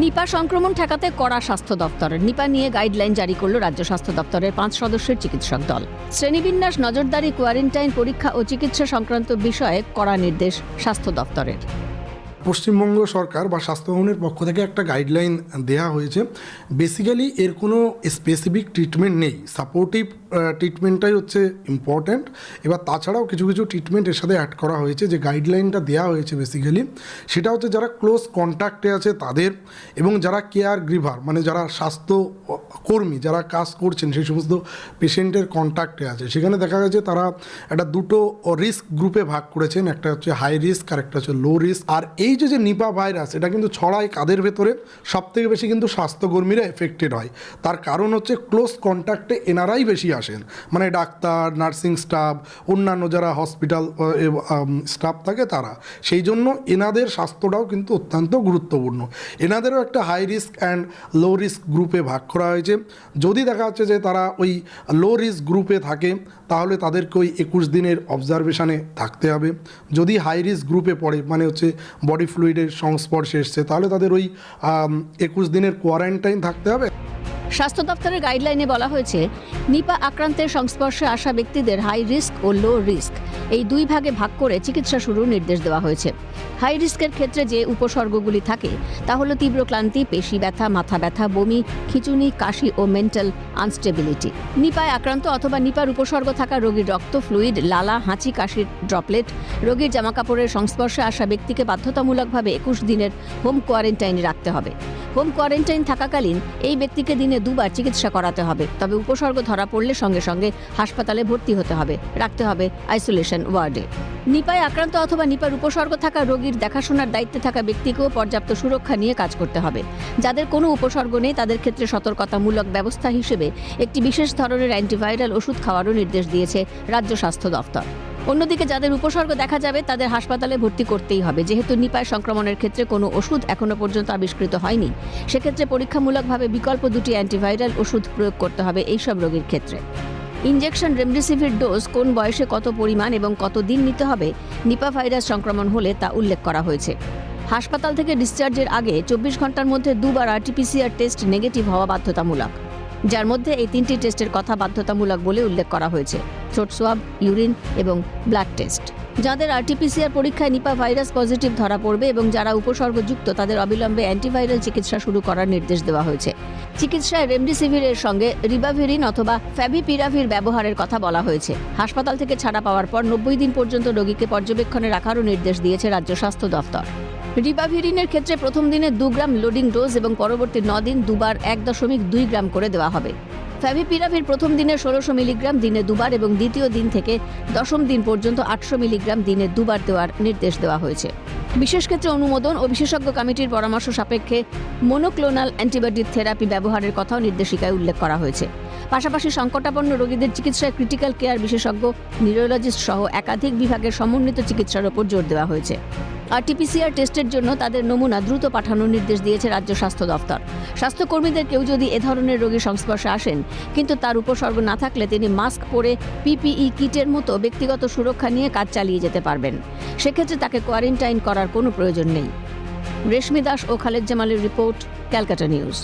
নিপা সংক্রমণ ঠেকাতে কড়া স্বাস্থ্য দপ্তরের নিপা নিয়ে গাইডলাইন জারি করল রাজ্য স্বাস্থ্য দপ্তরের পাঁচ সদস্যের চিকিৎসক দল। শ্রেণীবিন্যাস নজরদারি কোয়ারেন্টাইন পরীক্ষা ও চিকিৎসা সংক্রান্ত বিষয়ে কড়া নির্দেশ স্বাস্থ্য দপ্তরের। পশ্চিমবঙ্গ সরকার বা স্বাস্থ্য স্বাস্থ্যভবনের পক্ষ থেকে একটা গাইডলাইন দেওয়া হয়েছে। বেসিক্যালি এর কোনো স্পেসিফিক ট্রিটমেন্ট নেই। সাপোর্টিভ ট্রিটমেন্টটাই হচ্ছে ইম্পর্ট্যান্ট এবার তাছাড়াও কিছু কিছু ট্রিটমেন্ট এর সাথে অ্যাড করা হয়েছে, যে গাইডলাইনটা দেওয়া হয়েছে বেসিক্যালি সেটা হচ্ছে যারা ক্লোজ কন্ট্যাক্টে আছে তাদের এবং যারা কেয়ার গ্রিভার মানে যারা স্বাস্থ্য কর্মী, যারা কাজ করছেন, সেই সমস্ত পেশেন্টের কন্ট্যাক্টে আছে। সেখানে দেখা গেছে তারা একটা দুটো রিস্ক গ্রুপে ভাগ করেছেন, একটা হচ্ছে হাই রিস্ক আর একটা হচ্ছে লো রিস্ক আর এই যে যে নিপা ভাইরাস এটা কিন্তু ছড়ায় কাদের ভেতরে? সব থেকে বেশি কিন্তু স্বাস্থ্যকর্মীরা এফেক্টেড হয়। তার কারণ হচ্ছে ক্লোজ কন্ট্যাক্টে এনারাই বেশি আসেন। মানে ডাক্তার, নার্সিং স্টাফ, অন্যান্য যারা হসপিটাল স্টাফ থাকে তারা। সেই জন্য এনাদের স্বাস্থ্যটাও কিন্তু অত্যন্ত গুরুত্বপূর্ণ। এনাদেরও একটা high risk and low risk গ্রুপে ভাগ করা হয়েছে। যদি দেখা যাচ্ছে যে তারা ওই লো রিস্ক গ্রুপে থাকে, তাহলে তাদেরকে ওই একুশ দিনের অবজারভেশনে থাকতে হবে। যদি হাই রিস্ক গ্রুপে পড়ে মানে হচ্ছে বডি ফ্লুইডের সংস্পর্শে এসছে, তাহলে তাদের ওই একুশ দিনের কোয়ারেন্টাইন থাকতে হবে। স্বাস্থ্য দপ্তরের গাইডলাইনে বলা হয়েছে, নিপা আক্রান্তের সংস্পর্শে আসা ব্যক্তিদের হাই রিস্ক ও লো রিস্ক এই দুই ভাগে ভাগ করে চিকিৎসা শুরুর নির্দেশ দেওয়া হয়েছে। হাই রিস্কের ক্ষেত্রে যে উপসর্গগুলি থাকে, তা হলো তীব্র ক্লান্তি, পেশি ব্যথা, মাথা ব্যথা, বমি খিচুনি কাশি ও মেন্টাল আনস্টেবিলিটি নিপায় আক্রান্ত অথবা নিপার উপসর্গ থাকা রোগীর রক্ত ফ্লুইড লালা, হাঁচি, কাশির ড্রপলেট রোগীর জামাকাপড়ের সংস্পর্শে আসা ব্যক্তিকে বাধ্যতামূলকভাবে একুশ দিনের হোম কোয়ারেন্টাইনে রাখতে হবে। হোম কোয়ারেন্টাইন থাকাকালীন এই ব্যক্তিকে দিনে দুবার চিকিৎসা করাতে হবে। তবে উপসর্গ ধরা পড়লে সঙ্গে সঙ্গে হাসপাতালে ভর্তি হতে হবে। রাখতে হবে আইসোলেশন ওয়ার্ডে নিপায় আক্রান্ত অথবা নিপার উপসর্গ থাকা রোগীর দেখাশোনার দায়িত্বে থাকা ব্যক্তিকেও পর্যাপ্ত সুরক্ষা নিয়ে কাজ করতে হবে। যাদের কোনো উপসর্গ নেই, তাদের ক্ষেত্রে সতর্কতামূলক ব্যবস্থা হিসেবে একটি বিশেষ ধরনের অ্যান্টিভাইরাল ওষুধ খাওয়ারও নির্দেশ দিয়েছে রাজ্য স্বাস্থ্য দফতর অন্যদিকে যাদের উপসর্গ দেখা যাবে, তাদের হাসপাতালে ভর্তি করতেই হবে। যেহেতু নিপায় সংক্রমণের ক্ষেত্রে কোনো ওষুধ এখনও পর্যন্ত আবিষ্কৃত হয়নি, সেক্ষেত্রে পরীক্ষামূলকভাবে বিকল্প দুটি অ্যান্টিভাইরাল ওষুধ প্রয়োগ করতে হবে এইসব রোগীর ক্ষেত্রে। ইনজেকশন রেমডেসিভির ডোজ, কোন বয়সে কত পরিমাণ এবং কত দিন নিতে হবে, নিপা ভাইরাস সংক্রমণ হলে তা উল্লেখ করা হয়েছে। হাসপাতাল থেকে ডিসচার্জের আগে চব্বিশ ঘণ্টার মধ্যে দুবার আরটিপিসিআর টেস্ট নেগেটিভ হওয়া বাধ্যতামূলক। যার মধ্যে এই তিনটি টেস্টের কথা বাধ্যতামূলক বলে উল্লেখ করা হয়েছে, থ্রোট সোয়াব, ইউরিন এবং ব্লাড টেস্ট। যাদের আরটিপিসিআর পরীক্ষায় নিপা ভাইরাস পজিটিভ ধরা পড়বে এবং যারা উপসর্গযুক্ত, তাদের অবিলম্বে অ্যান্টিভাইরাল চিকিৎসা শুরু করার নির্দেশ দেওয়া হয়েছে। চিকিৎসায় রেমডেসিভিরের সঙ্গে রিবাভিরিন অথবা ফ্যাভিপিরাভির ব্যবহারের কথা বলা হয়েছে। হাসপাতাল থেকে ছাড়া পাওয়ার পর নব্বই দিন পর্যন্ত রোগীকে পর্যবেক্ষণে রাখারও নির্দেশ দিয়েছে রাজ্য স্বাস্থ্য দফতর। রিবাভিরিনের ক্ষেত্রে প্রথম দিনে দু গ্রাম লোডিং ডোজ এবং পরবর্তী দিন দুবার এক দশমিক দুই গ্রাম করে দেওয়া হবে। ফ্যাভিপিরাভির প্রথম দিনে ষোলোশো মিলিগ্রাম দিনে দুবার এবং দ্বিতীয় দিন থেকে দশম দিন পর্যন্ত আটশো মিলিগ্রাম দিনে দুবার দেওয়ার নির্দেশ দেওয়া হয়েছে। বিশেষ ক্ষেত্রে অনুমোদন ও বিশেষজ্ঞ কমিটির পরামর্শ সাপেক্ষে মোনোক্লোনাল অ্যান্টিবায়োটিক থেরাপি ব্যবহারের কথাও নির্দেশিকায় উল্লেখ করা হয়েছে। পাশাপাশি সংকটাপন্ন রোগীদের চিকিৎসায় ক্রিটিক্যাল কেয়ার বিশেষজ্ঞ নিউরোলজিস্ট সহ একাধিক বিভাগের সমন্বিত চিকিৎসার ওপর জোর দেওয়া হয়েছে। আরটিপিসিআর টেস্টের জন্য তাদের নমুনা দ্রুত পাঠানোর নির্দেশ দিয়েছে রাজ্য স্বাস্থ্য দফতর স্বাস্থ্যকর্মীদের কেউ যদি এ ধরনের রোগীর সংস্পর্শে আসেন, কিন্তু তার উপসর্গ না থাকলে তিনি মাস্ক পরে পিপিই কিটের মতো ব্যক্তিগত সুরক্ষা নিয়ে কাজ চালিয়ে যেতে পারবেন। সেক্ষেত্রে তাকে কোয়ারেন্টাইন করার কোনো প্রয়োজন নেই। রেশমি দাস ও খালেদ জামালের রিপোর্ট, ক্যালকাটা নিউজ।